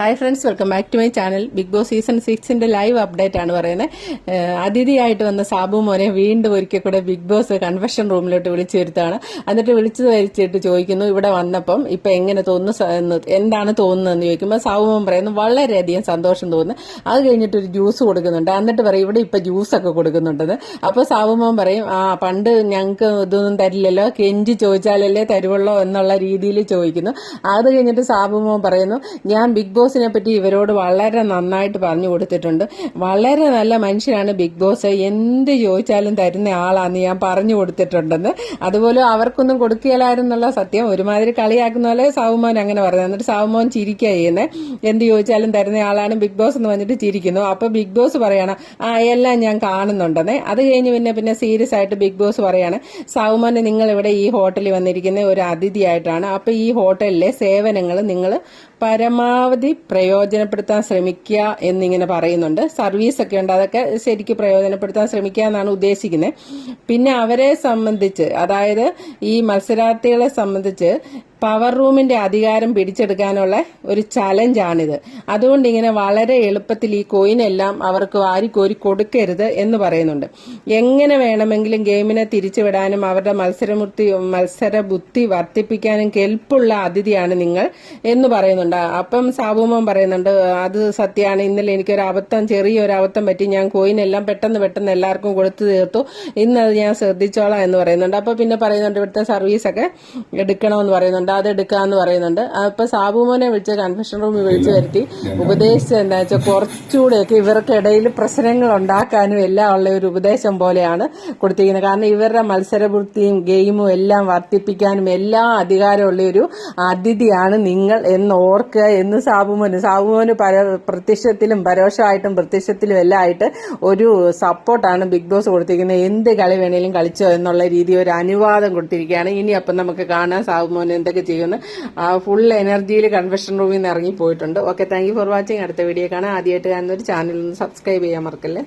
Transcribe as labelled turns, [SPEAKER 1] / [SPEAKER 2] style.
[SPEAKER 1] Hi friends welcome back to my channel big boss season സിക്സിന്റെ live update ആണ് പറയുന്നത്. അതിഥിയായിട്ട് വന്ന സാബു മോനെ വീണ്ടും ഒരിക്കൽ കൂടെ ബിഗ് ബോസ് കൺഫെഷൻ റൂമിലോട്ട് വിളിച്ചു വരുത്താണ് എന്നിട്ട് വിളിച്ചു വരിച്ചിട്ട് ചോദിക്കുന്നു ഇവിടെ വന്നപ്പം ഇപ്പൊ എങ്ങനെ തോന്നുന്നു എന്താണ് തോന്നുന്നതെന്ന് ചോദിക്കുമ്പോൾ സാബു മോൻ പറയുന്നു വളരെയധികം സന്തോഷം തോന്നുന്നു. അത് കഴിഞ്ഞിട്ട് ഒരു ജ്യൂസ് കൊടുക്കുന്നുണ്ട്. എന്നിട്ട് പറയും ഇവിടെ ഇപ്പൊ ജ്യൂസ് ഒക്കെ കൊടുക്കുന്നുണ്ടെന്ന്. അപ്പൊ സാബു മോൻ പറയും ആ പണ്ട് ഞങ്ങൾക്ക് ഇതൊന്നും തരില്ലല്ലോ. കെഞ്ചി ചോദിച്ചാലല്ലേ തരുവുള്ളോ എന്നുള്ള രീതിയിൽ ചോദിക്കുന്നു. അത് കഴിഞ്ഞിട്ട് സാബു മോൻ പറയുന്നു ഞാൻ ബിഗ് ബോസിനെ പറ്റി ഇവരോട് വളരെ നന്നായിട്ട് പറഞ്ഞു കൊടുത്തിട്ടുണ്ട്. വളരെ നല്ല മനുഷ്യനാണ് ബിഗ് ബോസ്. എന്ത് ചോദിച്ചാലും തരുന്ന ആളാന്ന് ഞാൻ പറഞ്ഞു കൊടുത്തിട്ടുണ്ടെന്ന്. അതുപോലെ അവർക്കൊന്നും കൊടുക്കുകയില്ലായിരുന്നുള്ള സത്യം. ഒരുമാതിരി കളിയാക്കുന്ന പോലെ സാവുമോൻ അങ്ങനെ പറഞ്ഞു. എന്നിട്ട് സാവുമോൻ ചിരിക്കുക ചെയ്യുന്നത് എന്ത് ചോദിച്ചാലും തരുന്ന ആളാണ് ബിഗ് ബോസ് എന്ന് പറഞ്ഞിട്ട് ചിരിക്കുന്നു. അപ്പൊ ബിഗ് ബോസ് പറയാണ് ആ എല്ലാം ഞാൻ കാണുന്നുണ്ടെന്ന്. അത് കഴിഞ്ഞ് പിന്നെ പിന്നെ സീരിയസ് ആയിട്ട് ബിഗ് ബോസ് പറയാണ് സാവുമോനെ നിങ്ങൾ ഇവിടെ ഈ ഹോട്ടലിൽ വന്നിരിക്കുന്ന ഒരു അതിഥിയായിട്ടാണ്. അപ്പൊ ഈ ഹോട്ടലിലെ സേവനങ്ങൾ നിങ്ങൾ പരമാവധി പ്രയോജനപ്പെടുത്താൻ ശ്രമിക്കുക എന്നിങ്ങനെ പറയുന്നുണ്ട്. സർവീസ് ഒക്കെ ഉണ്ട്. അതൊക്കെ ശരിക്കും പ്രയോജനപ്പെടുത്താൻ ശ്രമിക്കുക എന്നാണ് ഉദ്ദേശിക്കുന്നത്. പിന്നെ അവരെ സംബന്ധിച്ച് അതായത് ഈ മത്സരാർത്ഥികളെ സംബന്ധിച്ച് പവർ റൂമിന്റെ അധികാരം പിടിച്ചെടുക്കാനുള്ള ഒരു ചലഞ്ചാണിത് അതുകൊണ്ട് ഇങ്ങനെ വളരെ എളുപ്പത്തിൽ ഈ കോയിൻ എല്ലാം അവർക്ക് വാരിക്കോരി കൊടുക്കരുത് എന്ന് പറയുന്നുണ്ട്. എങ്ങനെ വേണമെങ്കിലും ഗെയിമിനെ തിരിച്ചുവിടാനും അവരുടെ മത്സരമൂർത്തി മത്സര ബുദ്ധി വർദ്ധിപ്പിക്കാനും കെൽപ്പുള്ള അതിഥിയാണ് നിങ്ങൾ എന്ന് പറയുന്നുണ്ട്. അപ്പം സാബുമോൻ പറയുന്നുണ്ട് അത് സത്യമാണ് ഇന്നലെ എനിക്കൊരു അബദ്ധം ചെറിയൊരു അബദ്ധം പറ്റി. ഞാൻ കോയിൻ എല്ലാം പെട്ടെന്ന് പെട്ടെന്ന് എല്ലാവർക്കും കൊടുത്തു തീർത്തു. ഇന്നത് ഞാൻ ശ്രദ്ധിച്ചോളാം എന്ന് പറയുന്നുണ്ട്. അപ്പൊ പിന്നെ പറയുന്നുണ്ട് ഇവിടുത്തെ സർവീസൊക്കെ എടുക്കണമെന്ന് പറയുന്നുണ്ട്. അത് എടുക്കാന്ന് പറയുന്നുണ്ട്. അപ്പൊ സാബുമോനെ വിളിച്ച് കൺഫെഷൻ റൂമിൽ വിളിച്ചു വരുത്തി. ഉപദേശിച്ചത് എന്താ വെച്ചാൽ കുറച്ചുകൂടെയൊക്കെ ഇവർക്കിടയിൽ പ്രശ്നങ്ങൾ ഉണ്ടാക്കാനും എല്ലാം ഉള്ള ഒരു ഉപദേശം പോലെയാണ് കൊടുത്തിരിക്കുന്നത്. കാരണം ഇവരുടെ മത്സരബുദ്ധിയും ഗെയിമും എല്ലാം വർദ്ധിപ്പിക്കാനും എല്ലാ അധികാരമുള്ള ഒരു അതിഥിയാണ് നിങ്ങൾ എന്ന് ഓർക്കുക എന്ന് സാബുമോന്. സാബുമോന് പര പ്രത്യക്ഷത്തിലും പരോക്ഷമായിട്ടും പ്രത്യക്ഷത്തിലും എല്ലാം ആയിട്ട് ഒരു സപ്പോർട്ടാണ് ബിഗ് ബോസ് കൊടുത്തിരിക്കുന്നത്. എന്ത് കളി വേണേലും കളിച്ചോ എന്നുള്ള രീതി ഒരു അനുവാദം കൊടുത്തിരിക്കുകയാണ്. ഇനി അപ്പം നമുക്ക് കാണാൻ സാബുമോന് എന്തൊക്കെ ചെയ്യുമെന്ന് ഫുൾ എനർജിയിൽ കൺവെൻഷൻ റൂമിൽ നിന്ന് ഇറങ്ങി പോയിട്ടുണ്ട് ഓക്കെ താങ്ക് ഫോർ വാച്ചിങ് അടുത്ത വീഡിയോ കാണാൻ ആദ്യമായിട്ട് കാണുന്ന ഒരു ചാനൽ ഒന്ന് സബ്സ്ക്രൈബ് ചെയ്യാൻ മറക്കല്ലേ?